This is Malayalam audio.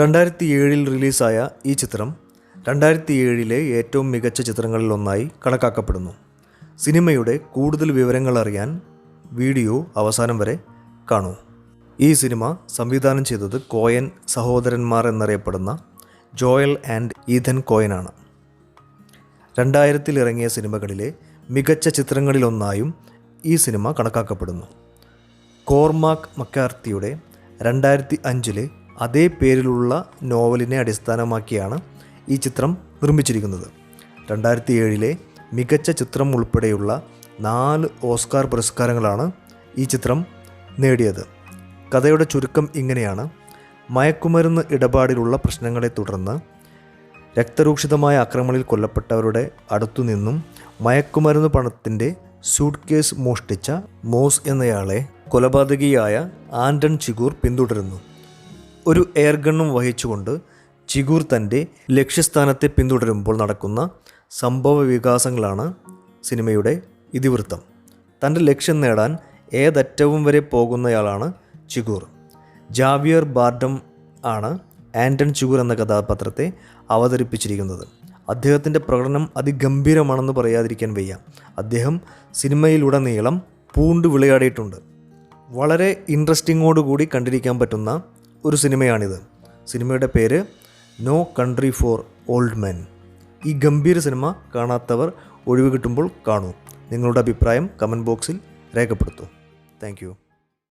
രണ്ടായിരത്തി ഏഴിൽ റിലീസായ ഈ ചിത്രം രണ്ടായിരത്തി ഏഴിലെ ഏറ്റവും മികച്ച ചിത്രങ്ങളിലൊന്നായി കണക്കാക്കപ്പെടുന്നു. സിനിമയുടെ കൂടുതൽ വിവരങ്ങൾ അറിയാൻ വീഡിയോ അവസാനം വരെ കാണൂ. ഈ സിനിമ സംവിധാനം ചെയ്തത് കോയൻ സഹോദരന്മാർ എന്നറിയപ്പെടുന്ന ജോയൽ ആൻഡ് ഈഥൻ കോയനാണ്. രണ്ടായിരത്തിൽ ഇറങ്ങിയ സിനിമകളിലെ മികച്ച ചിത്രങ്ങളിലൊന്നായും ഈ സിനിമ കണക്കാക്കപ്പെടുന്നു. കോർമാക് മക്കാർത്തിയുടെ രണ്ടായിരത്തി അഞ്ചിലെ അതേ പേരിലുള്ള നോവലിനെ അടിസ്ഥാനമാക്കിയാണ് ഈ ചിത്രം നിർമ്മിച്ചിരിക്കുന്നത്. രണ്ടായിരത്തി ഏഴിലെ മികച്ച ചിത്രം ഉൾപ്പെടെയുള്ള നാല് ഓസ്കാർ പുരസ്കാരങ്ങളാണ് ഈ ചിത്രം നേടിയത്. കഥയുടെ ചുരുക്കം ഇങ്ങനെയാണ്. മയക്കുമരുന്ന് ഇടപാടിലുള്ള പ്രശ്നങ്ങളെ തുടർന്ന് രക്തരൂക്ഷിതമായ ആക്രമണത്തിൽ കൊല്ലപ്പെട്ടവരുടെ അടുത്തുനിന്നും മയക്കുമരുന്ന് പണത്തിന്റെ സൂട്ട് കേസ് മോഷ്ടിച്ച മോസ് എന്നയാളെ കൊലപാതകിയായ ആൻഡൺ ചിഗൂർ പിന്തുടരുന്നു. ഒരു എയർഗണ്ണും വഹിച്ചുകൊണ്ട് ചിഗൂർ തന്റെ ലക്ഷ്യസ്ഥാനത്തെ പിന്തുടരുമ്പോൾ നടക്കുന്ന സംഭവ വികാസങ്ങളാണ് സിനിമയുടെ ഇതിവൃത്തം. തന്റെ ലക്ഷ്യം നേടാൻ ഏതറ്റവും വരെ പോകുന്നയാളാണ് ചിഗൂർ. ജാവിയർ ബാർഡം ആണ് ആന്റൺ ചിഗൂർ എന്ന കഥാപാത്രത്തെ അവതരിപ്പിച്ചിരിക്കുന്നത്. അദ്ദേഹത്തിന്റെ പ്രകടനം അതിഗംഭീരമാണെന്ന് പറയാതിരിക്കാൻ വയ്യ. അദ്ദേഹം സിനിമയിലുടനീളം പൂണ്ട് വിളയാടിയിട്ടുണ്ട്. വളരെ ഇൻട്രസ്റ്റിങ്ങോടുകൂടി കണ്ടിരിക്കാൻ പറ്റുന്ന ഒരു സിനിമയാണിത്. സിനിമയുടെ പേര് no country for old men ഈ ഗംഭീര സിനിമ കാണാത്തവർ ഒഴിവ് കിട്ടുമ്പോൾ കാണൂ. നിങ്ങളുടെ അഭിപ്രായം കമന്റ് ബോക്സിൽ രേഖപ്പെടുത്തൂ. താങ്ക്